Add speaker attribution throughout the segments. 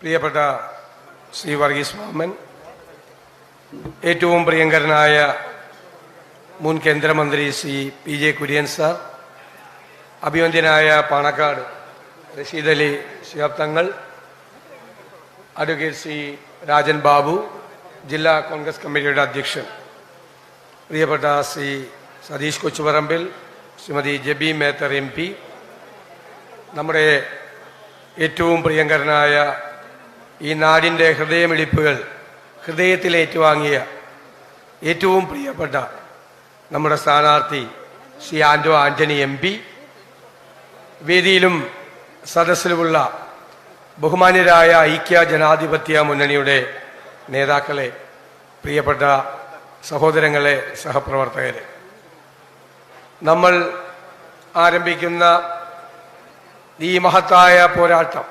Speaker 1: പ്രിയപ്പെട്ട ശ്രീ വർഗീസ് മാമൻ ഏറ്റവും പ്രിയങ്കരനായ മുൻ കേന്ദ്രമന്ത്രി Shri P J Kurian sir അഭിവന്ദ്യനായ Panakkad Rasheed Ali Shihab advocate Shri Rajan Babu ജില്ലാ കോൺഗ്രസ് കമ്മിറ്റിയുടെ അധ്യക്ഷൻ പ്രിയപ്പെട്ട ശ്രീ സതീഷ് കൊച്ചുപറമ്പിൽ ശ്രീമതി ജബി മേത്തർ എം പി. നമ്മുടെ ഏറ്റവും പ്രിയങ്കരനായ ഈ നാടിന്റെ ഹൃദയമിടിപ്പുകൾ ഹൃദയത്തിൽ ഏറ്റുവാങ്ങിയ ഏറ്റവും പ്രിയപ്പെട്ട നമ്മുടെ സ്ഥാനാർത്ഥി ശ്രീ ആൻഡോ ആന്റണി എം പി. വേദിയിലും സദസ്സിലുമുള്ള ബഹുമാന്യരായ ഐക്യ ജനാധിപത്യ മുന്നണിയുടെ നേതാക്കളെ പ്രിയപ്പെട്ട സഹോദരങ്ങളെ സഹപ്രവർത്തകരെ. നമ്മൾ ആരംഭിക്കുന്ന ഈ മഹത്തായ പോരാട്ടം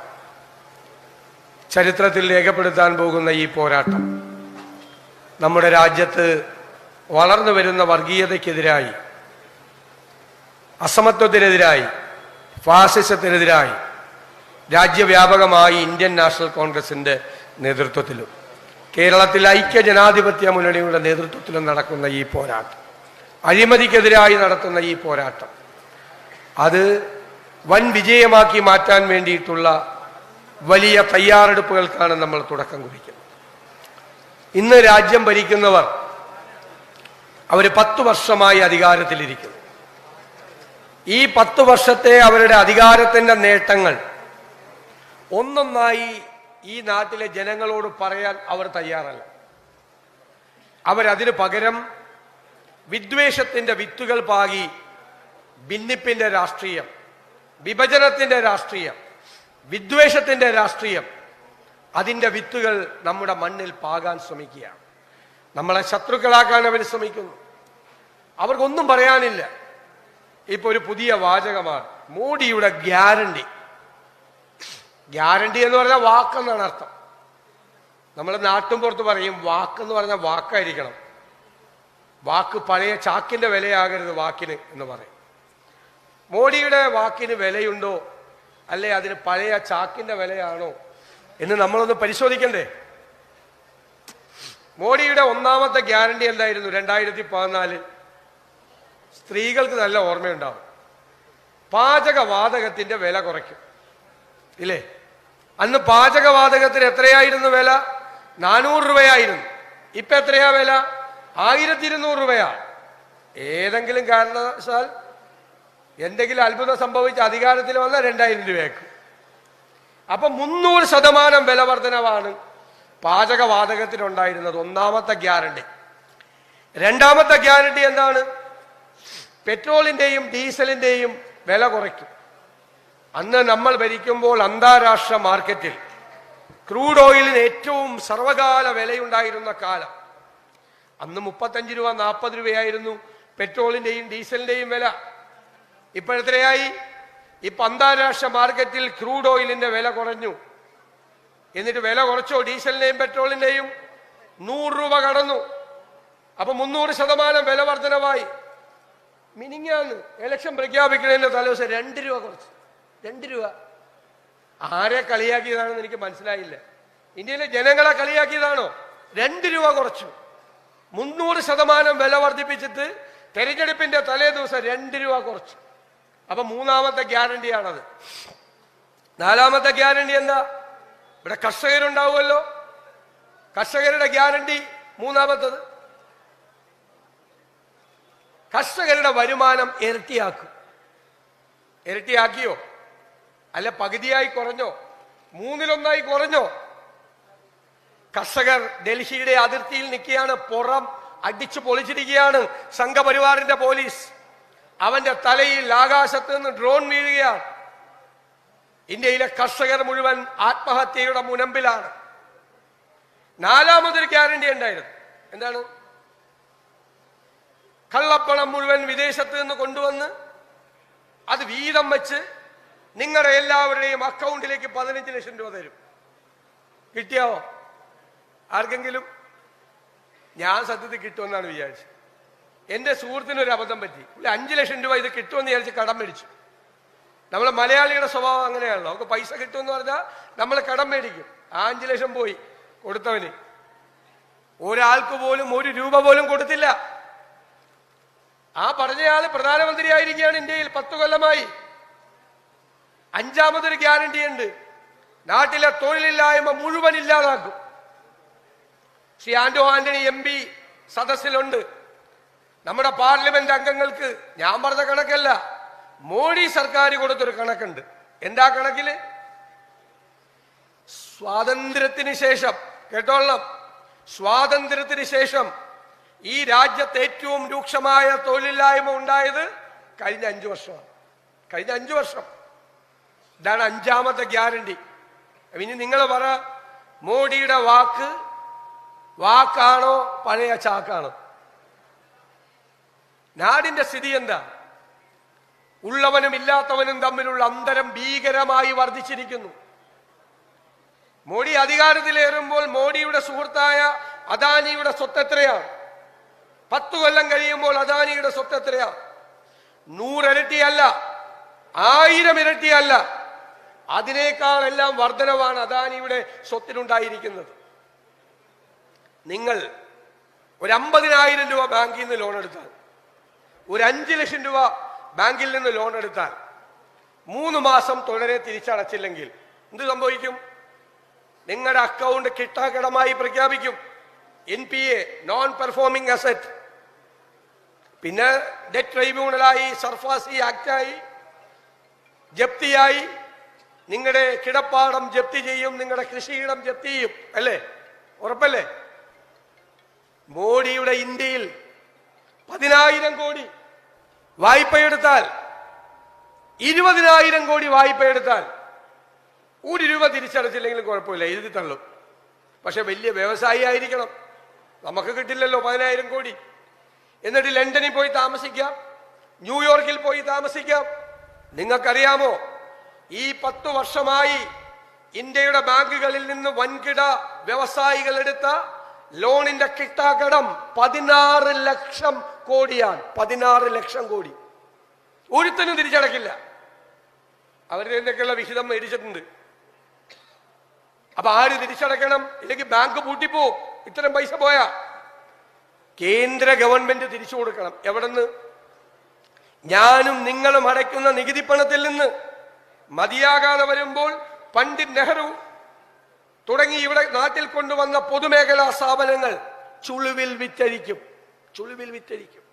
Speaker 1: ചരിത്രത്തിൽ രേഖപ്പെടുത്താൻ പോകുന്ന ഈ പോരാട്ടം നമ്മുടെ രാജ്യത്ത് വളർന്നു വരുന്ന വർഗീയതയ്ക്കെതിരായി അസമത്വത്തിനെതിരായി ഫാസിസത്തിനെതിരായി രാജ്യവ്യാപകമായി ഇന്ത്യൻ നാഷണൽ കോൺഗ്രസിന്റെ നേതൃത്വത്തിലും കേരളത്തിൽ ഐക്യ ജനാധിപത്യ മുന്നണിയുടെ നേതൃത്വത്തിലും നടക്കുന്ന ഈ പോരാട്ടം. അഴിമതിക്കെതിരായി നടത്തുന്ന ഈ പോരാട്ടം. അത് വൻ വിജയമാക്കി മാറ്റാൻ വേണ്ടിയിട്ടുള്ള വലിയ തയ്യാറെടുപ്പുകൾക്കാണ് നമ്മൾ തുടക്കം കുറിക്കുന്നത്. ഇന്ന് രാജ്യം ഭരിക്കുന്നവർ അവർ പത്ത് വർഷമായി അധികാരത്തിലിരിക്കുന്നു. ഈ പത്ത് വർഷത്തെ അവരുടെ അധികാരത്തിന്റെ നേട്ടങ്ങൾ ഒന്നൊന്നായി ഈ നാട്ടിലെ ജനങ്ങളോട് പറയാൻ അവർ തയ്യാറല്ല. അവരതിന് പകരം വിദ്വേഷത്തിന്റെ വിത്തുകൾ പാകി ഭിന്നിപ്പിന്റെ രാഷ്ട്രീയം വിഭജനത്തിന്റെ രാഷ്ട്രീയം വിദ്വേഷത്തിന്റെ രാഷ്ട്രീയം. അതിന്റെ വിത്തുകൾ നമ്മുടെ മണ്ണിൽ പാകാൻ ശ്രമിക്കുകയാണ്. നമ്മളെ ശത്രുക്കളാക്കാൻ അവർ ശ്രമിക്കുന്നു. അവർക്കൊന്നും പറയാനില്ല. ഇപ്പൊ ഒരു പുതിയ വാചകമാണ്. മോഡിയുടെ ഗ്യാരണ്ടി. ഗ്യാരണ്ടി എന്ന് പറഞ്ഞാൽ വാക്കെന്നാണ് അർത്ഥം. നമ്മൾ നാട്ടും പുറത്ത് പറയും വാക്കെന്ന് പറഞ്ഞാൽ വാക്കായിരിക്കണം. വാക്ക് പഴയ ചാക്കിന്റെ വിലയാകരുത് വാക്കിന് എന്ന് പറയും. മോഡിയുടെ വാക്കിന് വിലയുണ്ടോ? അല്ലെ അതിന് പഴയ ചാക്കിന്റെ വിലയാണോ? എന്ന് നമ്മളൊന്ന് പരിശോധിക്കണ്ടേ? മോഡിയുടെ ഒന്നാമത്തെ ഗ്യാരണ്ടി എന്തായിരുന്നു? രണ്ടായിരത്തി പതിനാലിൽ സ്ത്രീകൾക്ക് നല്ല ഓർമ്മയുണ്ടാവും. പാചകവാതകത്തിന്റെ വില കുറയ്ക്കും. ഇല്ലേ? അന്ന് പാചകവാതകത്തിന് എത്രയായിരുന്നു വില? നാനൂറ് രൂപയായിരുന്നു. ഇപ്പൊ എത്രയാ വില? ആയിരത്തി ഇരുന്നൂറ് രൂപയാണ് ഏതെങ്കിലും കാരണവശാൽ എന്തെങ്കിലും അത്ഭുതം സംഭവിച്ച് അധികാരത്തിൽ വന്ന രണ്ടായിരം രൂപയ്ക്ക്. അപ്പൊ മുന്നൂറ് ശതമാനം വില വർധനവാണ് പാചകവാതകത്തിനുണ്ടായിരുന്നത്. ഒന്നാമത്തെ ഗ്യാരണ്ടി. രണ്ടാമത്തെ ഗ്യാരണ്ടി എന്താണ്? പെട്രോളിന്റെയും ഡീസലിന്റെയും വില കുറയ്ക്കും. അന്ന് നമ്മൾ ഭരിക്കുമ്പോൾ അന്താരാഷ്ട്ര മാർക്കറ്റിൽ ക്രൂഡ് ഓയിലിന് ഏറ്റവും സർവകാല വിലയുണ്ടായിരുന്ന കാലം. അന്ന് മുപ്പത്തഞ്ച് രൂപ നാൽപ്പത് രൂപയായിരുന്നു പെട്രോളിന്റെയും ഡീസലിന്റെയും വില. ഇപ്പോഴെത്രയായി ഇപ്പൊ അന്താരാഷ്ട്ര മാർക്കറ്റിൽ ക്രൂഡ് ഓയിലിന്റെ വില കുറഞ്ഞു. എന്നിട്ട് വില കുറച്ചോ? ഡീസലിന്റെയും പെട്രോളിന്റെയും നൂറ് രൂപ കടന്നു. അപ്പൊ മുന്നൂറ് ശതമാനം വില വർധനവായി. മിനിങ്ങാന്ന് ഇലക്ഷൻ പ്രഖ്യാപിക്കുന്നതിന്റെ തലേദിവസം രണ്ട് രൂപ കുറച്ച്. രണ്ട് രൂപ. ആരെ കളിയാക്കിയതാണെന്ന് എനിക്ക് മനസ്സിലായില്ല. ഇന്ത്യയിലെ ജനങ്ങളെ കളിയാക്കിയതാണോ? രണ്ട് രൂപ കുറച്ചു. മുന്നൂറ് ശതമാനം വില വർദ്ധിപ്പിച്ചിട്ട് തെരഞ്ഞെടുപ്പിന്റെ തലേ ദിവസം രണ്ട് രൂപ കുറച്ചു. അപ്പൊ മൂന്നാമത്തെ ഗ്യാരണ്ടിയാണത് നാലാമത്തെ ഗ്യാരണ്ടി എന്താ? ഇവിടെ കർഷകരുണ്ടാവുമല്ലോ. കർഷകരുടെ ഗ്യാരണ്ടി മൂന്നാമത്തത്. കർഷകരുടെ വരുമാനം ഇരട്ടിയാക്കും. ഇരട്ടിയാക്കിയോ? അല്ല പകുതിയായി കുറഞ്ഞോ? മൂന്നിലൊന്നായി കുറഞ്ഞോ? കർഷകർ ഡൽഹിയുടെ അതിർത്തിയിൽ നിൽക്കുകയാണ് പുറം അടിച്ചു പൊളിച്ചിരിക്കുകയാണ് സംഘപരിവാറിന്റെ പോലീസ്. അവന്റെ തലയിൽ ആകാശത്ത് നിന്ന് ഡ്രോൺ വീഴുകയാണ്. ഇന്ത്യയിലെ കർഷകർ മുഴുവൻ ആത്മഹത്യയുടെ മുനമ്പിലാണ്. നാലാമതൊരു ഗ്യാരണ്ടി ഉണ്ടായിരുന്നു. എന്താണ്? കള്ളപ്പണം മുഴുവൻ വിദേശത്ത് നിന്ന് കൊണ്ടുവന്ന് അത് വീതം വെച്ച് നിങ്ങളുടെ എല്ലാവരുടെയും അക്കൗണ്ടിലേക്ക് പതിനഞ്ച് ലക്ഷം രൂപ തരും. കിട്ടിയോ ആർക്കെങ്കിലും ഞാൻ സത്യത്തിൽ കിട്ടുമെന്നാണ് വിചാരിച്ചത്. എന്റെ സുഹൃത്തിന് ഒരു അബദ്ധം പറ്റി. പുള്ളി അഞ്ചു ലക്ഷം രൂപ ഇത് കിട്ടുമെന്ന് വിചാരിച്ച് കടം മേടിച്ചു. നമ്മളെ മലയാളിയുടെ സ്വഭാവം അങ്ങനെയാണല്ലോ. അവർക്ക് പൈസ കിട്ടുമെന്ന് പറഞ്ഞാൽ നമ്മൾ കടം മേടിക്കും. ആ അഞ്ചു ലക്ഷം പോയി കൊടുത്തവന്. ഒരാൾക്ക് പോലും ഒരു രൂപ പോലും കൊടുത്തില്ല. ആ പറഞ്ഞയാൾ പ്രധാനമന്ത്രിയായിരിക്കുകയാണ് ഇന്ത്യയിൽ പത്തു കൊല്ലമായി. അഞ്ചാമതൊരു ഗ്യാരണ്ടി ഉണ്ട്. നാട്ടിലെ തൊഴിലില്ലായ്മ മുഴുവൻ ഇല്ലാതാക്കും. ശ്രീ ആന്റോ ആന്റണി എം പി സദസ്സിലുണ്ട്. നമ്മുടെ പാർലമെന്റ് അംഗങ്ങൾക്ക് ഞാൻ പറഞ്ഞ കണക്കല്ല മോഡി സർക്കാർ കൊടുത്തൊരു കണക്കുണ്ട്. എന്താ കണക്കിൽ? സ്വാതന്ത്ര്യത്തിന് ശേഷം കേട്ടോളണം സ്വാതന്ത്ര്യത്തിന് ശേഷം ഈ രാജ്യത്ത് ഏറ്റവും രൂക്ഷമായ തൊഴിലില്ലായ്മ ഉണ്ടായത് കഴിഞ്ഞ അഞ്ചു വർഷമാണ്. കഴിഞ്ഞ അഞ്ചു വർഷം. ഇതാണ് അഞ്ചാമത്തെ ഗ്യാരണ്ടി. ഇനി നിങ്ങൾ പറ മോഡിയുടെ വാക്ക് വാക്കാണോ പഴയ ചാക്കാണോ? നാടിന്റെ സ്ഥിതി എന്താ? ഉള്ളവനും ഇല്ലാത്തവനും തമ്മിലുള്ള അന്തരം ഭീകരമായി വർദ്ധിച്ചിരിക്കുന്നു. മോഡി അധികാരത്തിലേറുമ്പോൾ മോഡിയുടെ സുഹൃത്തായ അദാനിയുടെ സ്വത്ത് എത്രയാണ് പത്തു കൊല്ലം കഴിയുമ്പോൾ അദാനിയുടെ സ്വത്ത് എത്രയാണ് നൂറിരട്ടിയല്ല ആയിരം ഇരട്ടിയല്ല അതിനേക്കാൾ എല്ലാം വർധനവാണ് അദാനിയുടെ സ്വത്തിനുണ്ടായിരിക്കുന്നത് നിങ്ങൾ ഒരു അമ്പതിനായിരം രൂപ ബാങ്കിൽ നിന്ന് ലോൺ എടുത്താൽ ഒരു അഞ്ച് ലക്ഷം രൂപ ബാങ്കിൽ നിന്ന് ലോൺ എടുത്താൽ മൂന്ന് മാസം തുടരെ തിരിച്ചടച്ചില്ലെങ്കിൽ എന്ത് സംഭവിക്കും? നിങ്ങളുടെ അക്കൗണ്ട് കിട്ടാക്കടമായി പ്രഖ്യാപിക്കും. N P A non performing asset പിന്നെ ഡെറ്റ് ട്രൈബ്യൂണലായി സർഫാസി ആക്റ്റായി ജപ്തിയായി. നിങ്ങളുടെ കിടപ്പാടം ജപ്തി ചെയ്യും നിങ്ങളുടെ കൃഷിയിടം ജപ്തി ചെയ്യും അല്ലേ? ഉറപ്പല്ലേ? മോഡിയുടെ ഇന്ത്യയിൽ പതിനായിരം കോടി വായ്പയെടുത്താൽ ഇരുപതിനായിരം കോടി വായ്പയെടുത്താൽ ഒരു രൂപ തിരിച്ചടച്ചില്ലെങ്കിലും കുഴപ്പമില്ല എഴുതി തള്ളും. പക്ഷെ വലിയ വ്യവസായി ആയിരിക്കണം. നമുക്ക് കിട്ടില്ലല്ലോ പതിനായിരം കോടി. എന്നിട്ട് ലണ്ടനിൽ പോയി താമസിക്കാം ന്യൂയോർക്കിൽ പോയി താമസിക്കാം. നിങ്ങൾക്കറിയാമോ ഈ പത്തു വർഷമായി ഇന്ത്യയുടെ ബാങ്കുകളിൽ നിന്ന് വൻകിട വ്യവസായികൾ എടുത്ത ലോണിന്റെ കിട്ടാകടം പതിനാറ് ലക്ഷം കോടിയാണ്. പതിനാറ് ലക്ഷം കോടി. ഒരുത്തനും തിരിച്ചടക്കില്ല. അവരുടെ എന്തൊക്കെയുള്ള വിഹിതം മേടിച്ചിട്ടുണ്ട്. അപ്പൊ ആര് തിരിച്ചടക്കണം? ഇല്ലെങ്കിൽ ബാങ്ക് പൂട്ടിപ്പോവും. ഇത്തരം പൈസ പോയാ. കേന്ദ്ര ഗവൺമെന്റ് തിരിച്ചു കൊടുക്കണം. എവിടെന്ന്? ഞാനും നിങ്ങളും അടയ്ക്കുന്ന നികുതി പണത്തിൽ നിന്ന് മതിയാകാതെ വരുമ്പോൾ പണ്ഡിറ്റ് നെഹ്റു തുടങ്ങി ഇവിടെ നാട്ടിൽ കൊണ്ടുവന്ന പൊതുമേഖലാ സ്ഥാപനങ്ങൾ ചുളിവിൽ വിറ്റഴിക്കും. ചുളിവിൽ വിറ്റഴിക്കും.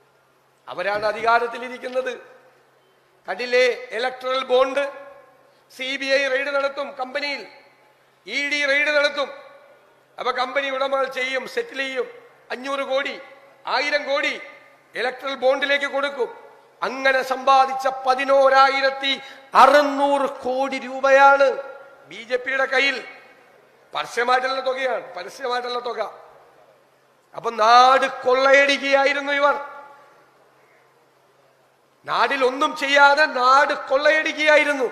Speaker 1: അവരാണ് അധികാരത്തിലിരിക്കുന്നത്. കടിലെ electoral bond C B I raid നടത്തും കമ്പനിയിൽ. ഇ ഡി റെയ്ഡ് നടത്തും. അപ്പൊ കമ്പനി ഉടമകൾ ചെയ്യും സെറ്റിൽ ചെയ്യും. അഞ്ഞൂറ് കോടി ആയിരം കോടി ഇലക്ട്രൽ ബോണ്ടിലേക്ക് കൊടുക്കും. അങ്ങനെ സമ്പാദിച്ച പതിനോരായിരത്തി അറുന്നൂറ് കോടി രൂപയാണ് ബി ജെ പിയുടെ കയ്യിൽ. പരസ്യമായിട്ടുള്ള തുകയാണ് പരസ്യമായിട്ടുള്ള തുക. അപ്പൊ നാട് കൊള്ളയടിക്കുകയായിരുന്നു ഇവർ. നാടിൽ ഒന്നും ചെയ്യാതെ നാട് കൊള്ളയടിക്കുകയായിരുന്നു.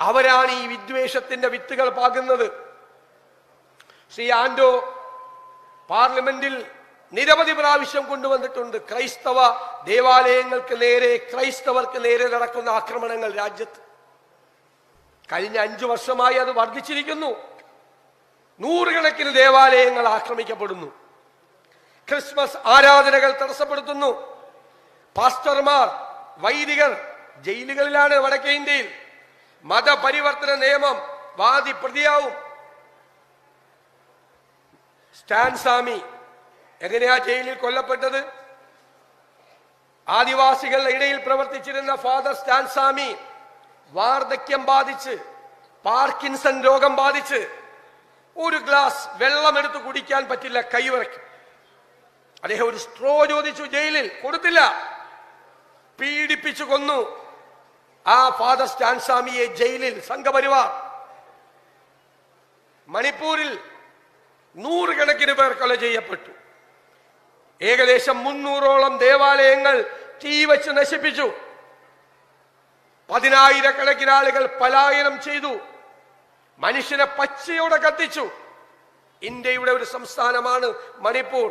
Speaker 1: അവരാണ് ഈ വിദ്വേഷത്തിന്റെ വിത്തുകൾ പാകുന്നത്. ശ്രീ ആൻഡോ പാർലമെന്റിൽ നിരവധി പ്രാവശ്യം കൊണ്ടുവന്നിട്ടുണ്ട്. ക്രൈസ്തവ ദേവാലയങ്ങൾക്ക് നേരെ ക്രൈസ്തവർക്ക് നേരെ നടക്കുന്ന ആക്രമണങ്ങൾ രാജ്യത്ത്. കഴിഞ്ഞ അഞ്ചു വർഷമായി അത് വർദ്ധിച്ചിരിക്കുന്നു. നൂറുകണക്കിന് ദേവാലയങ്ങൾ ആക്രമിക്കപ്പെടുന്നു. ക്രിസ്മസ് ആരാധനകൾ തടസ്സപ്പെടുത്തുന്നു. പാസ്റ്റർമാർ വൈദികർ ജയിലുകളിലാണ് വടക്കേ ഇന്ത്യയിൽ. മതപരിവർത്തന നിയമം വാദി പ്രതിയാവും സ്റ്റാൻ സ്വാമി എങ്ങനെയാ ജയിലിൽ കൊല്ലപ്പെട്ടത്? ആദിവാസികളുടെ ഇടയിൽ പ്രവർത്തിച്ചിരുന്ന ഫാദർ സ്റ്റാൻ സ്വാമി വാർദ്ധക്യം ബാധിച്ച് പാർക്കിൻസൺ രോഗം ബാധിച്ച് ഒരു ഗ്ലാസ് വെള്ളം എടുത്ത് കുടിക്കാൻ പറ്റില്ല കൈവിറയ്ക്കും അദ്ദേഹം ഒരു സ്ട്രോ ചോദിച്ചു ജയിലിൽ കൊടുത്തില്ല. പീഡിപ്പിച്ചു കൊന്നു. ആ ഫാദർ സ്റ്റാൻസ്വാമിയെ ജയിലിൽ സംഘപരിവാർ. മണിപ്പൂരിൽ നൂറുകണക്കിന് പേർ കൊല ചെയ്യപ്പെട്ടു. ഏകദേശം മുന്നൂറോളം ദേവാലയങ്ങൾ തീ വച്ച് നശിപ്പിച്ചു. പതിനായിരക്കണക്കിന് ആളുകൾ പലായനം ചെയ്തു. മനുഷ്യനെ പച്ചയോടെ കത്തിച്ചു. ഇന്ത്യയുടെ ഒരു സംസ്ഥാനമാണ് മണിപ്പൂർ.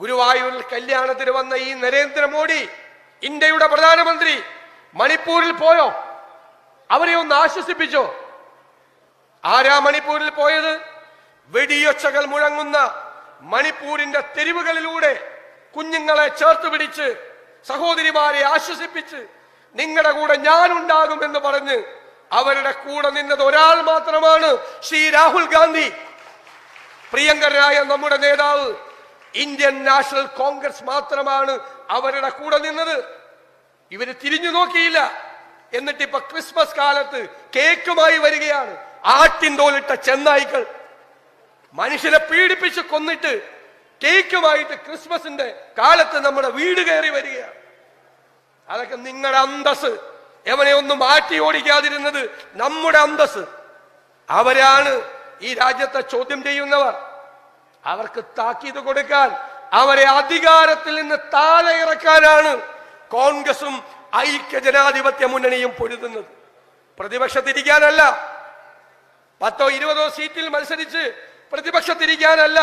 Speaker 1: ഗുരുവായൂരിൽ കല്യാണത്തിന് വന്ന ഈ നരേന്ദ്രമോദി ഇന്ത്യയുടെ പ്രധാനമന്ത്രി മണിപ്പൂരിൽ പോയോ? അവരെ ഒന്ന് ആശ്വസിപ്പിച്ചോ? ആരാ മണിപ്പൂരിൽ പോയത്? വെടിയൊച്ചകൾ മുഴങ്ങുന്ന മണിപ്പൂരിന്റെ തെരുവുകളിലൂടെ കുഞ്ഞുങ്ങളെ ചേർത്ത് പിടിച്ച് സഹോദരിമാരെ ആശ്വസിപ്പിച്ച് നിങ്ങളുടെ കൂടെ ഞാനുണ്ടാകുമെന്ന് പറഞ്ഞ് അവരുടെ കൂടെ നിന്നത് ഒരാൾ മാത്രമാണ് ശ്രീ രാഹുൽ ഗാന്ധി. പ്രിയങ്കരനായ നമ്മുടെ നേതാവ് ഇന്ത്യൻ നാഷണൽ കോൺഗ്രസ് മാത്രമാണ് അവരുടെ കൂടെ നിന്നത്. ഇവർ തിരിഞ്ഞു നോക്കിയില്ല. എന്നിട്ട് ഇപ്പൊ ക്രിസ്മസ് കാലത്ത് കേക്കുമായി വരികയാണ്. ആട്ടിൻ തോലിട്ട ചെന്നായ്ക്കൾ മനുഷ്യരെ പീഡിപ്പിച്ച് കൊന്നിട്ട് കേക്കുമായിട്ട് ക്രിസ്മസിന്റെ കാലത്ത് നമ്മുടെ വീട് കയറി വരികയാണ്. അതൊക്കെ നിങ്ങളുടെ അന്തസ് എവനെ ഒന്നും മാറ്റി ഓടിക്കാതിരുന്നത് നമ്മുടെ അന്തസ് അവരാണ് ഈ രാജ്യത്തെ ചോദ്യം ചെയ്യുന്നവർ. അവർക്ക് താക്കീത് കൊടുക്കാൻ അവരെ അധികാരത്തിൽ നിന്ന് താഴെ ഇറക്കാനാണ് കോൺഗ്രസും ഐക്യ ജനാധിപത്യ മുന്നണിയും പൊരുതുന്നത്. പ്രതിപക്ഷത്തിരിക്കാനല്ല. പത്തോ ഇരുപതോ സീറ്റിൽ മത്സരിച്ച് പ്രതിപക്ഷത്തിരിക്കാനല്ല.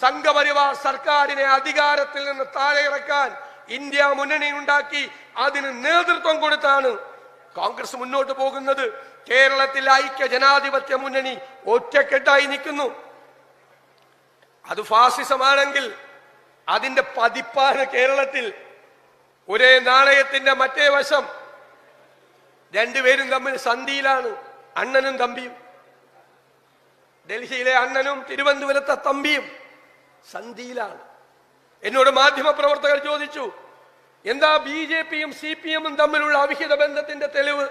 Speaker 1: സംഘപരിവാർ സർക്കാരിനെ അധികാരത്തിൽ നിന്ന് താഴെ ഇറക്കാൻ ഇന്ത്യ മുന്നണി ഉണ്ടാക്കി അതിന് നേതൃത്വം കൊടുത്താണ് കോൺഗ്രസ് മുന്നോട്ട് പോകുന്നത്. കേരളത്തിൽ ഐക്യ ജനാധിപത്യ മുന്നണി ഒറ്റക്കെട്ടായി നിൽക്കുന്നു. അത് ഫാസിസമാണെങ്കിൽ അതിന്റെ പതിപ്പാണ് കേരളത്തിൽ. ഒരേ നാണയത്തിന്റെ മറ്റേ വശം രണ്ടുപേരും തമ്മിൽ സന്ധിയിലാണ് അണ്ണനും തമ്പിയും. ഡൽഹിയിലെ അണ്ണനും തിരുവനന്തപുരത്തെ തമ്പിയും സന്ധിയിലാണ്. എന്നോട് മാധ്യമ പ്രവർത്തകർ ചോദിച്ചു എന്താ ബി ജെ പിയും സി പി എമ്മും തമ്മിലുള്ള അവിഹിത ബന്ധത്തിന്റെ തെളിവ്?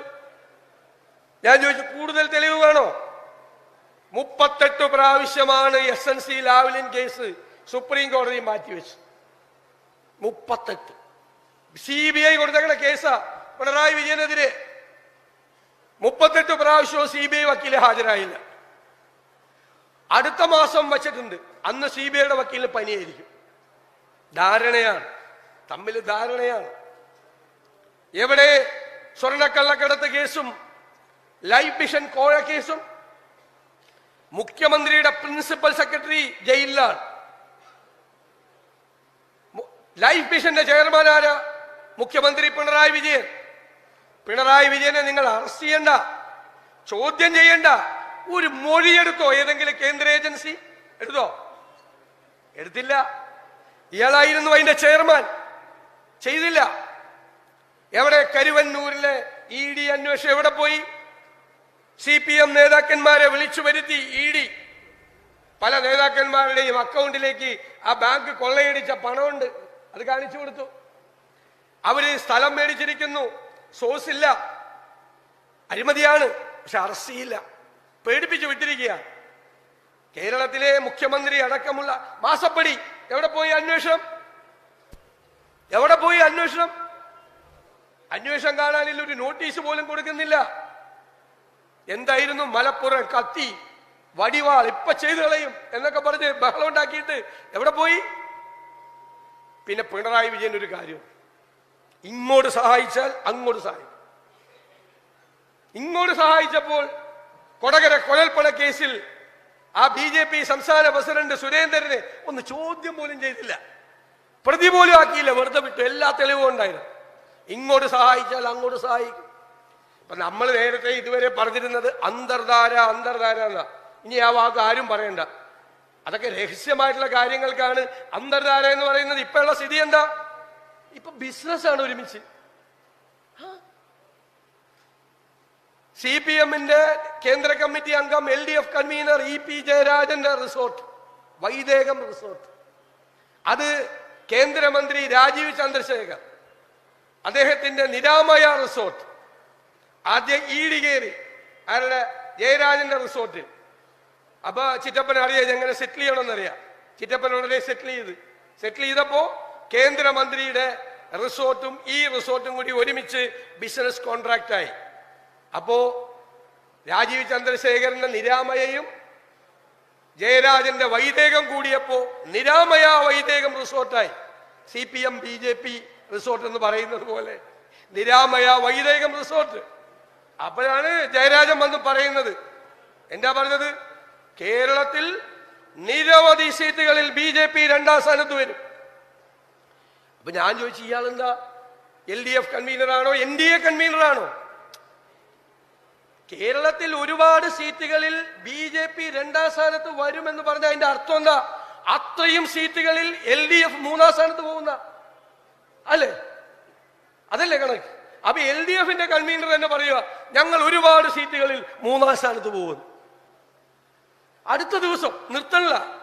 Speaker 1: ഞാൻ ചോദിച്ചു കൂടുതൽ തെളിവ് വേണോ? മുപ്പത്തെട്ട് പ്രാവശ്യമാണ് S N C Lavalin case supreme കോടതി മാറ്റിവെച്ചു മുപ്പത്തെട്ട്. സി ബി ഐ കൊടുത്തേക്കണ കേസാ പിണറായി വിജയനെതിരെ. മുപ്പത്തെട്ട് പ്രാവശ്യവും സി ബി ഐ വക്കീൽ ഹാജരായില്ല. അടുത്ത മാസം വച്ചിട്ടുണ്ട്. അന്ന് സി ബി ഐയുടെ വക്കീലിന് പനിയായിരിക്കും. ധാരണയാണ്. തമ്മിൽ ധാരണയാണ്. എവിടെ സ്വർണക്കള്ളക്കടത്ത് കേസും ലൈഫ് മിഷൻ കോഴ കേസും മുഖ്യമന്ത്രിയുടെ പ്രിൻസിപ്പൽ സെക്രട്ടറി ജയിലിലാണ്. ലൈഫ് മിഷന്റെ ചെയർമാൻ ആരാ? മുഖ്യമന്ത്രി പിണറായി വിജയൻ. പിണറായി വിജയനെ നിങ്ങൾ അറസ്റ്റ് ചെയ്യണ്ട. ചോദ്യം ചെയ്യണ്ട. ഒരു മൊഴിയെടുത്തോ? ഏതെങ്കിലും കേന്ദ്ര ഏജൻസി? എടുത്തോ? എടുത്തില്ല. ഇയാളായിരുന്നു അതിന്റെ ചെയർമാൻ. ചെയ്തില്ല. എവിടെ കരുവന്നൂരിലെ ഇ ഡി അന്വേഷണം എവിടെ പോയി? സി പി എം നേതാക്കന്മാരെ വിളിച്ചു വരുത്തി ഇ ഡി. പല നേതാക്കന്മാരുടെയും അക്കൗണ്ടിലേക്ക് ആ ബാങ്ക് കൊള്ളയടിച്ച പണമുണ്ട്. അത് കാണിച്ചു കൊടുത്തു. അവർ സ്ഥലം മേടിച്ചിരിക്കുന്നു. സോഴ്സ് ഇല്ല. അഴിമതിയാണ്. പക്ഷെ അറസ്റ്റ് ചെയ്യില്ല. പേടിപ്പിച്ചു വിട്ടിരിക്കുക കേരളത്തിലെ മുഖ്യമന്ത്രി അടക്കമുള്ള മാസപ്പടി എവിടെ പോയി അന്വേഷണം? എവിടെ പോയി അന്വേഷണം? അന്വേഷണം കാണാനില്ല ഒരു നോട്ടീസ് പോലും കൊടുക്കുന്നില്ല. എന്തായിരുന്നു മലപ്പുറം കത്തി വടിവാൾ ഇപ്പൊ ചെയ്തു കളയും എന്നൊക്കെ പറഞ്ഞ് ബഹളം ഉണ്ടാക്കിയിട്ട് എവിടെ പോയി? പിന്നെ പിണറായി വിജയൻ ഒരു കാര്യം. ഇങ്ങോട്ട് സഹായിച്ചാൽ അങ്ങോട്ട് സഹായിക്കും. ഇങ്ങോട്ട് സഹായിച്ചപ്പോൾ കൊടകര കൊഴൽപ്പണ കേസിൽ ആ ബി ജെ പി സംസ്ഥാന പ്രസിഡന്റ് സുരേന്ദ്രനെ ഒന്ന് ചോദ്യം പോലും ചെയ്തില്ല. പ്രതി പോലും ആക്കിയില്ല. വെറുതെ വിട്ടു. എല്ലാ തെളിവും ഉണ്ടായിരുന്നു. ഇങ്ങോട്ട് സഹായിച്ചാൽ അങ്ങോട്ട് സഹായിക്കും. അപ്പൊ നമ്മൾ നേരത്തെ ഇതുവരെ പറഞ്ഞിരുന്നത് അന്തർധാര അന്തർധാര എന്നാ. ഇനി ആ വാക്ക് ആരും പറയണ്ട. അതൊക്കെ രഹസ്യമായിട്ടുള്ള കാര്യങ്ങൾക്കാണ് അന്തർധാര എന്ന് പറയുന്നത്. ഇപ്പോഴുള്ള സ്ഥിതി എന്താ? ഇപ്പൊ ബിസിനസ്സാണ് ഒരുമിച്ച്. സി പി എമ്മിന്റെ കേന്ദ്ര കമ്മിറ്റി അംഗം L D F convener E P ജയരാജന്റെ റിസോർട്ട് വൈദേകം റിസോർട്ട്. അത് കേന്ദ്രമന്ത്രി രാജീവ് ചന്ദ്രശേഖർ അദ്ദേഹത്തിന്റെ നിരാമയ റിസോർട്ട്. ആദ്യം ഈടി ആരുടെ ജയരാജന്റെ റിസോർട്ടിൽ. അപ്പൊ ചിറ്റപ്പൻ അറിയാം എങ്ങനെ സെറ്റിൽ ചെയ്യണമെന്നറിയാം. ചിറ്റപ്പൻ ഉടനെ സെറ്റിൽ ചെയ്ത് സെറ്റിൽ ചെയ്തപ്പോ കേന്ദ്രമന്ത്രിയുടെ റിസോർട്ടും ഈ റിസോർട്ടും കൂടി ഒരുമിച്ച് ബിസിനസ് കോൺട്രാക്റ്റ് ആയി അപ്പോ രാജീവ് ചന്ദ്രശേഖരന്റെ നിരാമയയും ജയരാജന്റെ വൈദേകം കൂടിയപ്പോ Niramaya Vaidekam റിസോർട്ടായി. C P M B J P resort എന്ന് പറയുന്നത് പോലെ നിരാമയ വൈദേകം റിസോർട്ട്. അപ്പോഴാണ് ജയരാജൻ വന്ന് പറയുന്നത്. എന്താ പറഞ്ഞത്? കേരളത്തിൽ നിരവധി സീറ്റുകളിൽ ബി ജെ പി രണ്ടാം സ്ഥാനത്ത് വരും. അപ്പൊ ഞാൻ ചോദിച്ചു ഇയാളെന്താ? എൽ ഡി എഫ് കൺവീനറാണോ? എൻ ഡി എ കൺവീനറാണോ? കേരളത്തിൽ ഒരുപാട് സീറ്റുകളിൽ ബി ജെ പി രണ്ടാം സ്ഥാനത്ത് വരുമെന്ന് പറഞ്ഞ അതിന്റെ അർത്ഥം എന്താ? അത്രയും സീറ്റുകളിൽ എൽ ഡി എഫ് മൂന്നാം സ്ഥാനത്ത് പോകുന്ന. അല്ലേ? അതല്ലേ കണക്ക്? അപ്പൊ എൽ ഡി എഫിന്റെ കൺവീനർ തന്നെ പറയുക ഞങ്ങൾ ഒരുപാട് സീറ്റുകളിൽ മൂന്നാം സ്ഥാനത്ത് പോകുന്നു. അടുത്ത ദിവസം നിർത്തണില്ല.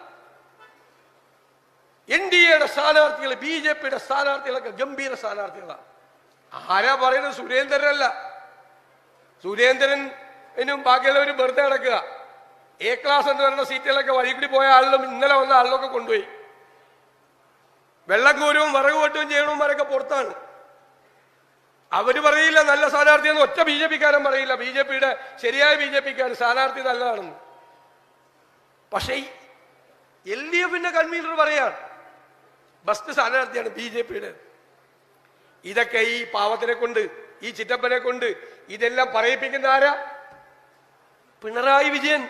Speaker 1: എൻ ഡി എയുടെ സ്ഥാനാർത്ഥികൾ ബി ജെ പിയുടെ സ്ഥാനാർത്ഥികളൊക്കെ ഗംഭീര സ്ഥാനാർത്ഥികളാണ് ആരാ പറയുന്നത്? സുരേന്ദ്രനല്ല. സുരേന്ദ്രനും ബാക്കിയുള്ളവരും വെറുതെ നടക്കുക എ ക്ലാസ് എന്ന് പറയുന്ന സീറ്റുകളൊക്കെ വഴി പോയ ആളിലും ഇന്നലെ വന്ന ആളിലൊക്കെ കൊണ്ടുപോയി. വെള്ളക്കൂരവും വിറക് വിറക് വെട്ടുകയും ചെയ്യണവന്മാരൊക്കെ പുറത്താണ്. അവർ പറയില്ല നല്ല സ്ഥാനാർത്ഥി എന്ന് ഒറ്റ ബി ജെ പിക്കാരൻ പറയില്ല. ബി ജെ പിയുടെ ശരിയായ ബി ജെ പിക്കാരൻ സ്ഥാനാർത്ഥി നല്ലതാണെന്ന്. പക്ഷേ എൽ ഡി എഫിന്റെ കൺവീനർ പറയാണ് ബസ്റ്റ് സ്ഥാനാർത്ഥിയാണ് ബി ജെ പിയുടെ. ഇതൊക്കെ ഈ പാവത്തിനെ കൊണ്ട് ഈ ചിറ്റപ്പനെ കൊണ്ട് ഇതെല്ലാം പറയിപ്പിക്കുന്ന ആരാ? പിണറായി വിജയൻ.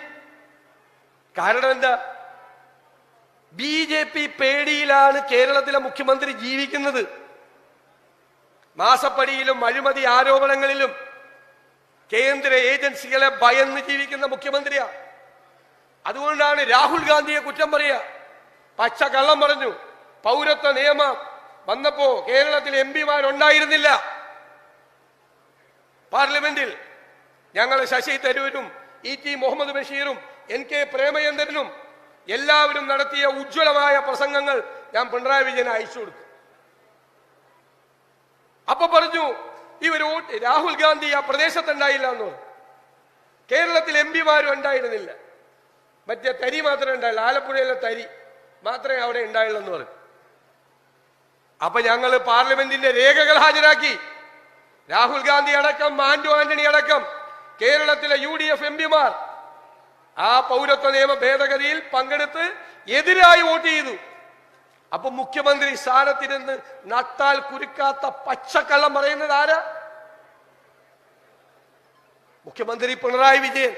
Speaker 1: കാരണം എന്താ? ബി ജെ പി പേടിയിലാണ് കേരളത്തിലെ മുഖ്യമന്ത്രി ജീവിക്കുന്നത്. മാസപ്പടിയിലും അഴിമതി ആരോപണങ്ങളിലും കേന്ദ്ര ഏജൻസികളെ ഭയന്ന് ജീവിക്കുന്ന മുഖ്യമന്ത്രിയാ. അതുകൊണ്ടാണ് രാഹുൽ ഗാന്ധിയെ കുറ്റം പറയുക പച്ച കള്ളം പറഞ്ഞു. പൗരത്വ നിയമം വന്നപ്പോ കേരളത്തിൽ എം പിമാരുണ്ടായിരുന്നില്ല. പാർലമെന്റിൽ ഞങ്ങൾ ശശി തരൂരും ഇ ടി മുഹമ്മദ് ബഷീറും എൻ കെ പ്രേമചന്ദ്രനും എല്ലാവരും നടത്തിയ ഉജ്ജ്വലമായ പ്രസംഗങ്ങൾ ഞാൻ പിണറായി വിജയന് അയച്ചു കൊടുത്തു. അപ്പൊ പറഞ്ഞു ഇവർ രാഹുൽ ഗാന്ധി ആ പ്രദേശത്തുണ്ടായില്ല എന്ന് കേരളത്തിൽ എം പിമാരും ഉണ്ടായിരുന്നില്ല. മറ്റേ തരി മാത്രമേ ഉണ്ടായുള്ളൂ. ആലപ്പുഴയിലെ തരി മാത്രമേ അവിടെ ഉണ്ടായുള്ളൂ എന്ന് പറഞ്ഞു. അപ്പൊ ഞങ്ങൾ പാർലമെന്റിന്റെ രേഖകൾ ഹാജരാക്കി. രാഹുൽ ഗാന്ധി അടക്കം മാൻഡു ആന്റണി അടക്കം കേരളത്തിലെ യു ഡി എഫ് എം പിമാർ ആ പൗരത്വ നിയമ ഭേദഗതിയിൽ പങ്കെടുത്ത് എതിരായി വോട്ട് ചെയ്തു. അപ്പൊ മുഖ്യമന്ത്രി സ്ഥാനത്തിരുന്ന് നട്ടാൽ കുരുക്കാത്ത പച്ചക്കള്ളം പറയുന്നത് ആരാ? മുഖ്യമന്ത്രി പിണറായി വിജയൻ.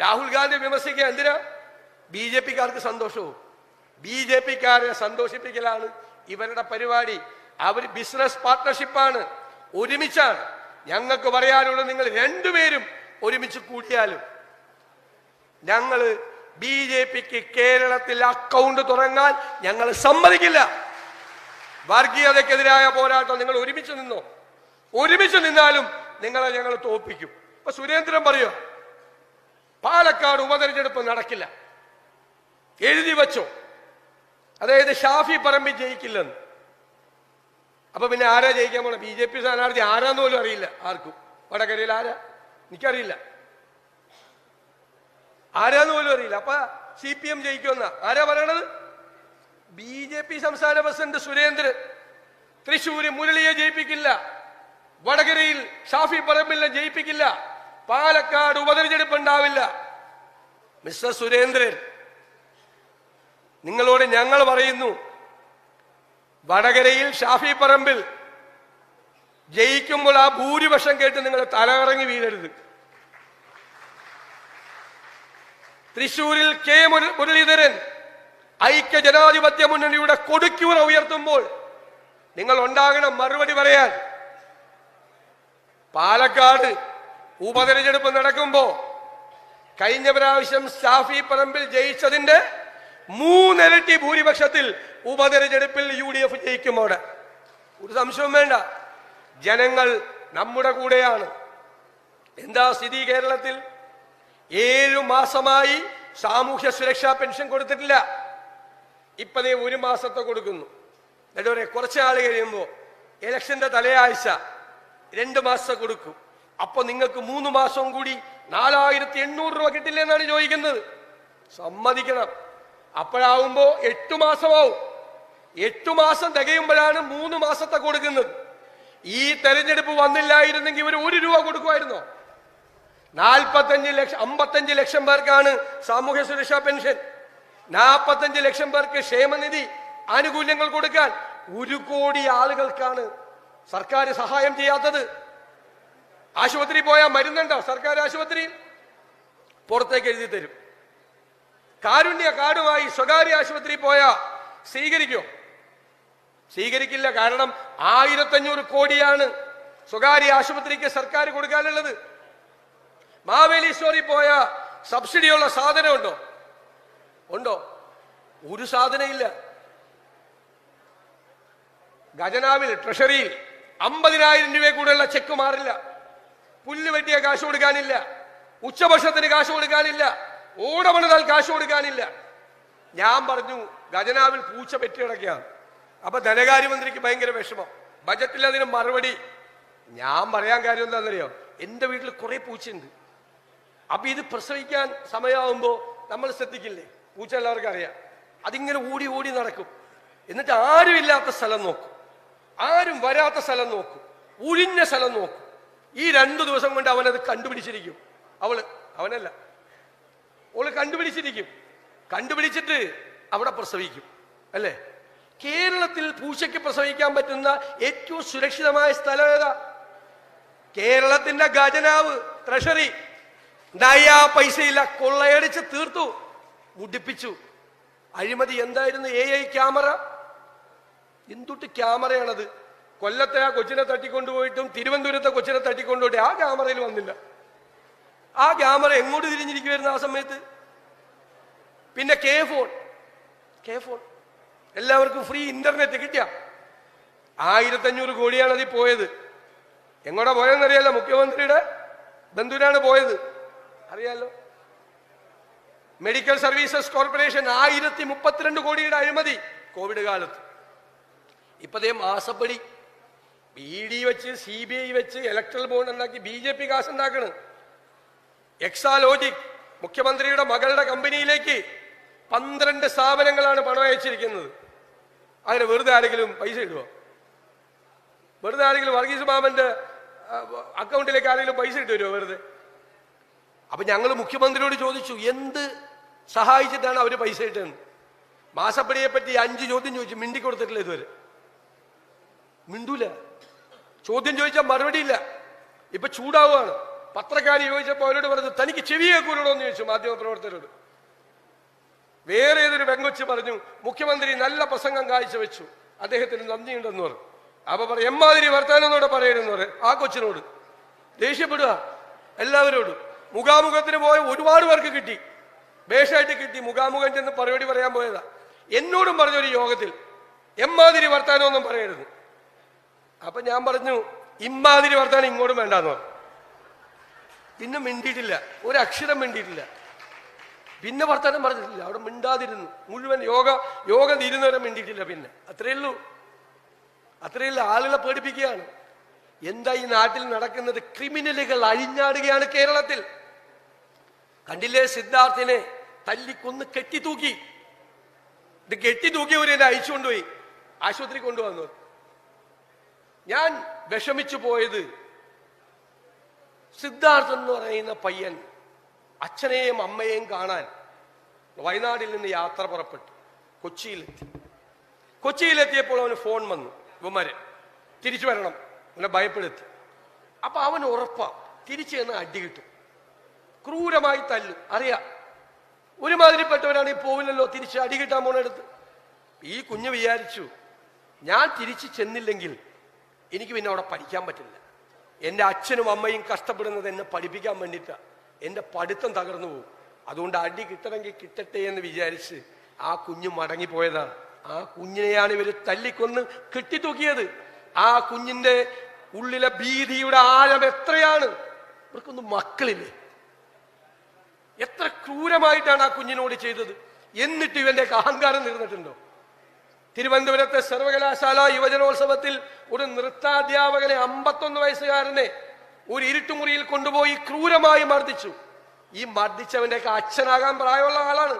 Speaker 1: രാഹുൽ ഗാന്ധി വിമർശിക്കുക എന്തിനാ? ബി ജെ പിക്കാർക്ക് സന്തോഷവും. ബി ജെ പിക്കാരെ സന്തോഷിപ്പിക്കലാണ് ഇവരുടെ പരിപാടി. അവർ ബിസിനസ് പാർട്ട്ണർഷിപ്പാണ്. ഒരുമിച്ചാണ് ഞങ്ങൾക്ക് പറയാനുള്ളത് നിങ്ങൾ രണ്ടുപേരും ഒരുമിച്ച് കൂടിയാലും ഞങ്ങൾ ബി ജെ പിക്ക് കേരളത്തിൽ അക്കൗണ്ട് തുടങ്ങാൻ ഞങ്ങൾ സമ്മതിക്കില്ല. വർഗീയതക്കെതിരായ പോരാട്ടം നിങ്ങൾ ഒരുമിച്ച് നിന്നോ? ഒരുമിച്ച് നിന്നാലും നിങ്ങളെ ഞങ്ങൾ തോപ്പിക്കും. ഇപ്പൊ സുരേന്ദ്രൻ പറയോ പാലക്കാട് ഉപതെരഞ്ഞെടുപ്പ് നടക്കില്ല. എഴുതി വച്ചോ. അതായത് ഷാഫി പറമ്പി ജയിക്കില്ലെന്ന്. അപ്പൊ പിന്നെ ആരാ ജയിക്കാൻ പോണ? ബി ജെ പി സ്ഥാനാർത്ഥി ആരാന്ന് പോലും അറിയില്ല. ആർക്കും? വടകരയിൽ ആരാ? എനിക്കറിയില്ല. ആരാന്ന് പോലും അറിയില്ല. അപ്പൊ സി പി എം ജയിക്കുമെന്ന. ആരാ പറയണത്? ബി ജെ പി സംസ്ഥാന പ്രസിഡന്റ് സുരേന്ദ്രൻ. തൃശ്ശൂര് മുരളിയെ ജയിപ്പിക്കില്ല. വടകരയിൽ ഷാഫി പറമ്പിലിനെ ജയിപ്പിക്കില്ല. പാലക്കാട് ഉപതെരഞ്ഞെടുപ്പ് ഉണ്ടാവില്ല മിസ്റ്റർ സുരേന്ദ്രൻ നിങ്ങളോട് ഞങ്ങൾ പറയുന്നു വടകരയിൽ ഷാഫി പറമ്പിൽ ജയിക്കുമ്പോൾ ആ ഭൂരിപക്ഷം കേട്ട് നിങ്ങൾ തലകറങ്ങി വീഴരുത്. തൃശൂരിൽ കെ മുരളീധരൻ ഐക്യ ജനാധിപത്യ മുന്നണിയുടെ കൊടുക്കൂറ ഉയർത്തുമ്പോൾ നിങ്ങൾ ഉണ്ടാകണം മറുപടി പറയാൻ. പാലക്കാട് ഉപതെരഞ്ഞെടുപ്പ് നടക്കുമ്പോ കഴിഞ്ഞ പ്രാവശ്യം ഷാഫി പറമ്പിൽ ജയിച്ചതിന്റെ മൂന്നിരട്ടി ഭൂരിപക്ഷത്തിൽ ഉപതെരഞ്ഞെടുപ്പിൽ യു ഡി എഫ് ജയിക്കും അവിടെ. ഒരു സംശയവും വേണ്ട. ജനങ്ങൾ നമ്മുടെ കൂടെയാണ്. എന്താ സ്ഥിതി കേരളത്തിൽ? ഏഴു മാസമായി സാമൂഹ്യ സുരക്ഷാ പെൻഷൻ കൊടുത്തിട്ടില്ല. ഇപ്പതേ ഒരു മാസത്തെ കൊടുക്കുന്നു. എന്നിട്ട് പറയാം കുറച്ച് നാൾ കഴിയുമ്പോൾ ഇലക്ഷന്റെ തലയാഴ്ച. രണ്ട് മാസം കൊടുക്കും. അപ്പൊ നിങ്ങൾക്ക് മൂന്ന് മാസം കൂടി നാലായിരത്തി എണ്ണൂറ് രൂപ കിട്ടില്ല എന്നാണ് ചോദിക്കുന്നത്. സമ്മതിക്കണം. അപ്പോഴാവുമ്പോ എട്ടു മാസമാവും. എട്ടു മാസം തികയുമ്പോഴാണ് മൂന്ന് മാസത്തെ കൊടുക്കുന്നത്. ഈ തെരഞ്ഞെടുപ്പ് വന്നില്ലായിരുന്നെങ്കിൽ ഇവർ ഒരു രൂപ കൊടുക്കുമായിരുന്നോ? നാൽപ്പത്തഞ്ച് ലക്ഷം അമ്പത്തഞ്ച് ലക്ഷം പേർക്കാണ് സാമൂഹ്യ സുരക്ഷാ പെൻഷൻ. നാൽപ്പത്തഞ്ച് ലക്ഷം പേർക്ക് ക്ഷേമനിധി ആനുകൂല്യങ്ങൾ കൊടുക്കാൻ ഒരു കോടി ആളുകൾക്കാണ് സർക്കാർ സഹായം ചെയ്യാത്തത്. ആശുപത്രി പോയാൽ മരുന്നുണ്ടോ? സർക്കാർ ആശുപത്രിയിൽ? പുറത്തേക്ക് എഴുതി തരും. കാരുണ്യ കാർഡുമായി സ്വകാര്യ ആശുപത്രി പോയ സ്വീകരിക്കോ. സ്വീകരിക്കില്ല കാരണം ആയിരത്തഞ്ഞൂറ് കോടിയാണ് സ്വകാര്യ ആശുപത്രിക്ക് സർക്കാർ കൊടുക്കാനുള്ളത്. മാവേലി സ്റ്റോറിൽ പോയ സബ്സിഡിയുള്ള സാധനം ഉണ്ടോ? ഉണ്ടോ? ഒരു സാധനമില്ല ഖജനാവിൽ ട്രഷറിയിൽ അമ്പതിനായിരം രൂപ കൂടെയുള്ള ചെക്ക് മാറില്ല. പുല്ല് വെട്ടിയ കാശ് കൊടുക്കാനില്ല. ഉച്ചഭക്ഷണത്തിന് കാശ് കൊടുക്കാനില്ല. ഓടമണതാൽ കാശ് കൊടുക്കാനില്ല. ഞാൻ പറഞ്ഞു ഖജനാവിൽ പൂച്ച പെറ്റി കിടക്കുകയാണ്. അപ്പൊ ധനകാര്യമന്ത്രിക്ക് ഭയങ്കര വിഷമം. ബജറ്റിൽ അതിന് മറുപടി. ഞാൻ പറയാൻ കാര്യം എന്താണെന്നറിയോ? എന്റെ വീട്ടിൽ കുറെ പൂച്ചയുണ്ട്. അപ്പൊ ഇത് പ്രസവിക്കാൻ സമയമാകുമ്പോ നമ്മൾ ശ്രദ്ധിക്കില്ലേ? പൂച്ച എല്ലാവർക്കും അറിയാം. അതിങ്ങനെ ഓടി ഓടി നടക്കും. എന്നിട്ട് ആരും ഇല്ലാത്ത സ്ഥലം നോക്കും. ആരും വരാത്ത സ്ഥലം നോക്കും. ഒഴിഞ്ഞ സ്ഥലം നോക്കും. ഈ രണ്ടു ദിവസം കൊണ്ട് അവനത് കണ്ടുപിടിച്ചിരിക്കും. അവൾ അവനല്ല. അവൾ കണ്ടുപിടിച്ചിരിക്കും. കണ്ടുപിടിച്ചിട്ട് അവിടെ പ്രസവിക്കും. അല്ലേ? കേരളത്തിൽ പൂച്ചയ്ക്ക് പ്രസവിക്കാൻ പറ്റുന്ന ഏറ്റവും സുരക്ഷിതമായ സ്ഥലം ഏതാ? കേരളത്തിന്റെ ഖജനാവ് ട്രഷറി നയാ പൈസയില്ല. കൊള്ളയടിച്ച് തീർത്തു. മുടിപ്പിച്ചു. അഴിമതി എന്തായിരുന്നു എ ഐ ക്യാമറ? എന്തുട്ട് ക്യാമറയാണത്? കൊല്ലത്തെ ആ കൊച്ചിനെ തട്ടിക്കൊണ്ടുപോയിട്ടും തിരുവനന്തപുരത്തെ കൊച്ചിനെ തട്ടിക്കൊണ്ടുപോയിട്ട് ആ ക്യാമറയിൽ വന്നില്ല. ആ ക്യാമറ എങ്ങോട്ട് തിരിഞ്ഞിരിക്കുമായിരുന്നു ആ സമയത്ത്? പിന്നെ കെ ഫോൺ. K phone. എല്ലാവർക്കും ഫ്രീ ഇന്റർനെറ്റ് കിട്ടിയ. ആയിരത്തഞ്ഞൂറ് കോടിയാണ് അതിൽ പോയത്. എങ്ങോട്ടാ പോയെന്നറിയാലോ മുഖ്യമന്ത്രിയുടെ ബന്ധുവിനാണ് പോയത്. അറിയാലോ? മെഡിക്കൽ സർവീസസ് കോർപ്പറേഷൻ ആയിരത്തി മുപ്പത്തിരണ്ട് കോടിയുടെ അഴിമതി കോവിഡ് കാലത്ത്. ഇപ്പതേ മാസപ്പടി. ബി ഡി വെച്ച് സി ബി ഐ വെച്ച് ഇലക്ട്രൽ ബോണ്ട് ഉണ്ടാക്കി ബി ജെ പി കാശ് എക്സാലോജിക് മുഖ്യമന്ത്രിയുടെ മകളുടെ കമ്പനിയിലേക്ക് പന്ത്രണ്ട് സ്ഥാപനങ്ങളാണ് പണം അയച്ചിരിക്കുന്നത്. അങ്ങനെ വെറുതെ ആരെങ്കിലും പൈസ ഇടുവോ? വെറുതെ ആരെങ്കിലും വർഗീസ് മാമന്റെ അക്കൗണ്ടിലേക്ക് ആരെങ്കിലും പൈസ ഇട്ട് വരുമോ വെറുതെ? അപ്പൊ ഞങ്ങൾ മുഖ്യമന്ത്രിയോട് ചോദിച്ചു എന്ത് സഹായിച്ചിട്ടാണ് അവർ പൈസ ഇട്ടതെന്ന്? മാസപ്പടിയെ പറ്റി അഞ്ച് ചോദ്യം ചോദിച്ചു മിണ്ടി കൊടുത്തിട്ടില്ല ഇതുവരെ. മിണ്ടൂല. ചോദ്യം ചോദിച്ചാൽ മറുപടിയില്ല. ഇപ്പൊ ചൂടാവുകയാണ് പത്രക്കാരി ചോദിച്ചപ്പോൾ അവരോട് പറഞ്ഞു തനിക്ക് ചെവിയെ കേൾക്കൂലോ എന്ന് ചോദിച്ചു മാധ്യമപ്രവർത്തകരോട്. വേറെ ഏതൊരു പെങ്കൊച്ച് പറഞ്ഞു മുഖ്യമന്ത്രി നല്ല പ്രസംഗം കാഴ്ചവെച്ചു അദ്ദേഹത്തിന് നന്ദിയുണ്ടെന്ന് പറഞ്ഞു. അപ്പൊ പറയും എമ്മാതിരി വർത്താനോടെ പറയരുതെന്ന് പറയും ആ കൊച്ചിനോട്. ദേഷ്യപ്പെടുക എല്ലാവരോടും. മുഖാമുഖത്തിന് പോയ ഒരുപാട് പേർക്ക് കിട്ടി. ബേഷായിട്ട് കിട്ടി മുഖാമുഖം ചെന്ന് പറയോടി പറയാൻ പോയതാ. എന്നോടും പറഞ്ഞൊരു യോഗത്തിൽ എമ്മാതിരി വർത്താനമൊന്നും പറയരുത്. അപ്പൊ ഞാൻ പറഞ്ഞു ഇമ്മാതിരി വർത്താനം ഇങ്ങോട്ടും വേണ്ടാന്ന് പറഞ്ഞു. പിന്നെ മിണ്ടിയിട്ടില്ല. ഒരു അക്ഷരം മിണ്ടിയിട്ടില്ല. പിന്നെ വർത്താനം പറഞ്ഞിട്ടില്ല. അവിടെ മിണ്ടാതിരുന്നു. മുഴുവൻ യോഗ യോഗ തീരുന്നവരെ മിണ്ടിയിട്ടില്ല പിന്നെ. അത്രയേ ഉള്ളൂ. അത്രയേ ഉള്ളൂ. ആളുകളെ പേടിപ്പിക്കുകയാണ്. എന്താ ഈ നാട്ടിൽ നടക്കുന്നത്? ക്രിമിനലുകൾ അഴിഞ്ഞാടുകയാണ് കേരളത്തിൽ. കണ്ടില്ലേ സിദ്ധാർത്ഥിനെ തല്ലിക്കൊന്ന് കെട്ടിത്തൂക്കി? ഇത് കെട്ടിത്തൂക്കിയവരെ എന്നെ അയച്ചുകൊണ്ടുപോയി ആശുപത്രി കൊണ്ടുവന്നു. ഞാൻ വിഷമിച്ചു പോയത് സിദ്ധാർത്ഥൻ എന്ന് പറയുന്ന പയ്യൻ അച്ഛനെയും അമ്മയെയും കാണാൻ വയനാട്ടിൽ നിന്ന് യാത്ര പുറപ്പെട്ടു. കൊച്ചിയിലെത്തി. കൊച്ചിയിലെത്തിയപ്പോൾ അവന് ഫോൺ വന്നു. ഇവന്മാര് തിരിച്ചു വരണം. അവനെ ഭയപ്പെടുത്തി. അപ്പൊ അവൻ ഉറപ്പാ തിരിച്ചു ചെന്ന് അടി കിട്ടും. ക്രൂരമായി തല്ലു. അറിയാം ഒരുമാതിരിപ്പെട്ടവരാണ് ഈ പോവില്ലല്ലോ തിരിച്ച് അടി കിട്ടാൻ പോണെടുത്ത് ഈ കുഞ്ഞ് വിചാരിച്ചു ഞാൻ തിരിച്ചു ചെന്നില്ലെങ്കിൽ എനിക്ക് പിന്നെ അവിടെ പഠിക്കാൻ പറ്റില്ല. എന്റെ അച്ഛനും അമ്മയും കഷ്ടപ്പെടുന്നത് എന്നെ പഠിപ്പിക്കാൻ വേണ്ടിയിട്ട്. എന്റെ പഠിത്തം തകർന്നു പോകും അതുകൊണ്ട് അടി കിട്ടണമെങ്കിൽ കിട്ടട്ടെ എന്ന് വിചാരിച്ച് ആ കുഞ്ഞ് മടങ്ങിപ്പോയതാണ് ആ കുഞ്ഞിനെയാണ് ഇവർ തല്ലിക്കൊന്ന് കെട്ടിത്തൂക്കിയത്. ആ കുഞ്ഞിന്റെ ഉള്ളിലെ ഭീതിയുടെ ആഴം എത്രയാണ്? ഇവർക്കൊന്നും മക്കളില്ലേ? എത്ര ക്രൂരമായിട്ടാണ് ആ കുഞ്ഞിനോട് ചെയ്തത്. എന്നിട്ട് ഇവന്റെ അഹങ്കാരം തീർന്നിട്ടുണ്ടോ തിരുവനന്തപുരത്തെ സർവകലാശാല യുവജനോത്സവത്തിൽ ഒരു നൃത്താധ്യാപകനെ അമ്പത്തൊന്ന് വയസ്സുകാരനെ ഒരു ഇരുട്ടുമുറിയിൽ കൊണ്ടുപോയി ക്രൂരമായി മർദ്ദിച്ചു. ഈ മർദ്ദിച്ചവന്റെയൊക്കെ അച്ഛനാകാൻ പ്രായമുള്ള ആളാണ്.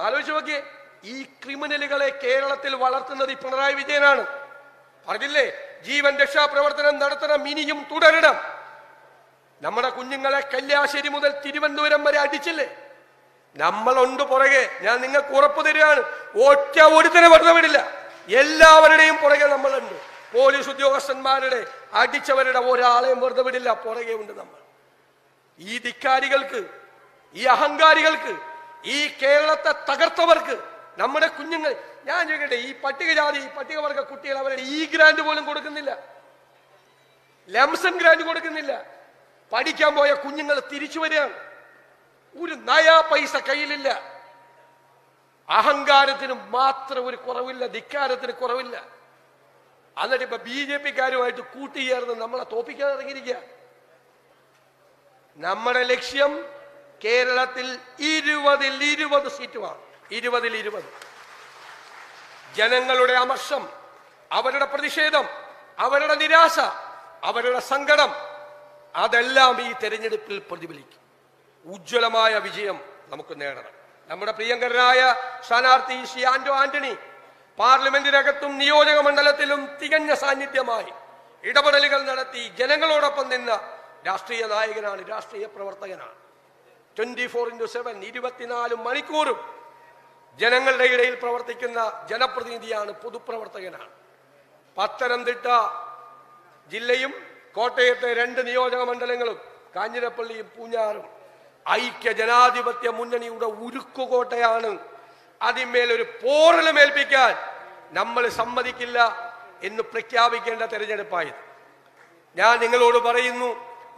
Speaker 1: ആലോചിച്ച് നോക്കിയേ ഈ ക്രിമിനലുകളെ കേരളത്തിൽ വളർത്തുന്നത് പിണറായി വിജയനാണ്. പറഞ്ഞില്ലേ ജീവൻ രക്ഷാ പ്രവർത്തനം നടത്തണം ഇനിയും തുടരണം. നമ്മുടെ കുഞ്ഞുങ്ങളെ കല്യാശ്ശേരി മുതൽ തിരുവനന്തപുരം വരെ അടിച്ചില്ലേ? നമ്മളുണ്ട് പുറകെ ഞാൻ നിങ്ങൾക്ക് ഉറപ്പ് തരികയാണ്. ഒറ്റ ഒരുത്തനെ വെറുതെ വിടില്ല. എല്ലാവരുടെയും പുറകെ നമ്മളുണ്ട്. പോലീസ് ഉദ്യോഗസ്ഥന്മാരുടെ അടിച്ചവരുടെ ഒരാളെയും വെറുതെ വിടില്ല. പുറകെ ഉണ്ട് നമ്മൾ. ഈ ധിക്കാരികൾക്ക് ഈ അഹങ്കാരികൾക്ക് ഈ കേരളത്തെ തകർത്തവർക്ക് നമ്മുടെ കുഞ്ഞുങ്ങൾ ഞാൻ ചോദിക്കട്ടെ ഈ പട്ടികജാതി പട്ടികവർഗ കുട്ടികൾ അവരുടെ ഈ ഗ്രാൻഡ് പോലും കൊടുക്കുന്നില്ല. ലംസൺ ഗ്രാൻഡ് കൊടുക്കുന്നില്ല. പഠിക്കാൻ പോയ കുഞ്ഞുങ്ങൾ തിരിച്ചു വരികയാണ്. ഒരു നയാ പൈസ കയ്യിലില്ല. അഹങ്കാരത്തിന് മാത്രം ഒരു കുറവില്ല ധിക്കാരത്തിന് കുറവില്ല. എന്നിട്ട് ഇപ്പൊ ബി ജെ പിക്കാരുമായിട്ട് കൂട്ടിച്ചേർന്ന് നമ്മളെ തോപ്പിക്കാൻ ഇറങ്ങിയിരിക്കുക. നമ്മുടെ ലക്ഷ്യം കേരളത്തിൽ ഇരുപതിൽ ഇരുപത് സീറ്റുമാണ്. ഇരുപതിൽ ഇരുപത്. ജനങ്ങളുടെ അമർഷം അവരുടെ പ്രതിഷേധം അവരുടെ നിരാശ അവരുടെ സങ്കടം അതെല്ലാം ഈ തെരഞ്ഞെടുപ്പിൽ പ്രതിഫലിക്കും. ഉജ്ജ്വലമായ വിജയം നമുക്ക് നേടണം. നമ്മുടെ പ്രിയങ്കരനായ സ്ഥാനാർത്ഥി ശ്രീ ആന്റോ ആന്റണി പാർലമെന്റിനകത്തും നിയോജക മണ്ഡലത്തിലും തികഞ്ഞ സാന്നിധ്യമായി ഇടപെടലുകൾ നടത്തി ജനങ്ങളോടൊപ്പം നിന്ന രാഷ്ട്രീയ നായകനാണ് രാഷ്ട്രീയ പ്രവർത്തകനാണ്. ട്വന്റി ഫോർ ഇന്റു സെവൻ ഇരുപത്തിനാല് മണിക്കൂറും ജനങ്ങളുടെ ഇടയിൽ പ്രവർത്തിക്കുന്ന ജനപ്രതിനിധിയാണ് പൊതുപ്രവർത്തകനാണ്. പത്തനംതിട്ട ജില്ലയും കോട്ടയത്തെ രണ്ട് നിയോജക മണ്ഡലങ്ങളും കാഞ്ഞിരപ്പള്ളിയും പൂഞ്ഞാറും ഐക്യ ജനാധിപത്യ മുന്നണിയുടെ ഉരുക്കുകോട്ടയാണ്. അതിന്മേൽ ഒരു പോറലുമേൽപ്പിക്കാൻ നമ്മൾ സമ്മതിക്കില്ല എന്ന് പ്രഖ്യാപിക്കേണ്ട തെരഞ്ഞെടുപ്പായത്. ഞാൻ നിങ്ങളോട് പറയുന്നു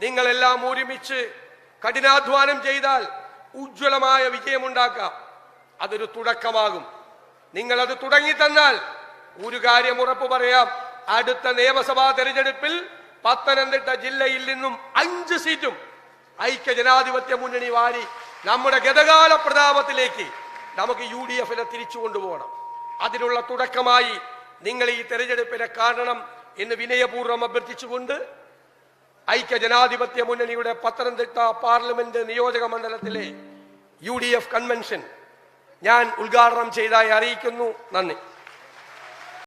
Speaker 1: നിങ്ങളെല്ലാം ഒരുമിച്ച് കഠിനാധ്വാനം ചെയ്താൽ ഉജ്ജ്വലമായ വിജയമുണ്ടാക്കാം. അതൊരു തുടക്കമാകും. നിങ്ങൾ അത് തുടങ്ങി തന്നാൽ ഒരു കാര്യം ഉറപ്പു പറയാം. അടുത്ത നിയമസഭാ തെരഞ്ഞെടുപ്പിൽ പത്തനംതിട്ട ജില്ലയിൽ നിന്നും അഞ്ച് സീറ്റും ഐക്യ ജനാധിപത്യ മുന്നണി വാരി നമ്മുടെ ഗതകാല പ്രതാപത്തിലേക്ക് നമുക്ക് യു ഡി എഫിനെ തിരിച്ചു കൊണ്ടുപോകണം. അതിനുള്ള തുടക്കമായി നിങ്ങൾ ഈ തെരഞ്ഞെടുപ്പിനെ കാണണം എന്ന് വിനയപൂർവം അഭ്യർത്ഥിച്ചുകൊണ്ട് ഐക്യ ജനാധിപത്യ മുന്നണിയുടെ പത്തനംതിട്ട പാർലമെന്റ് നിയോജക മണ്ഡലത്തിലെ യു ഡി എഫ് കൺവെൻഷൻ ഞാൻ ഉദ്ഘാടനം ചെയ്തതായി അറിയിക്കുന്നു. നന്ദി.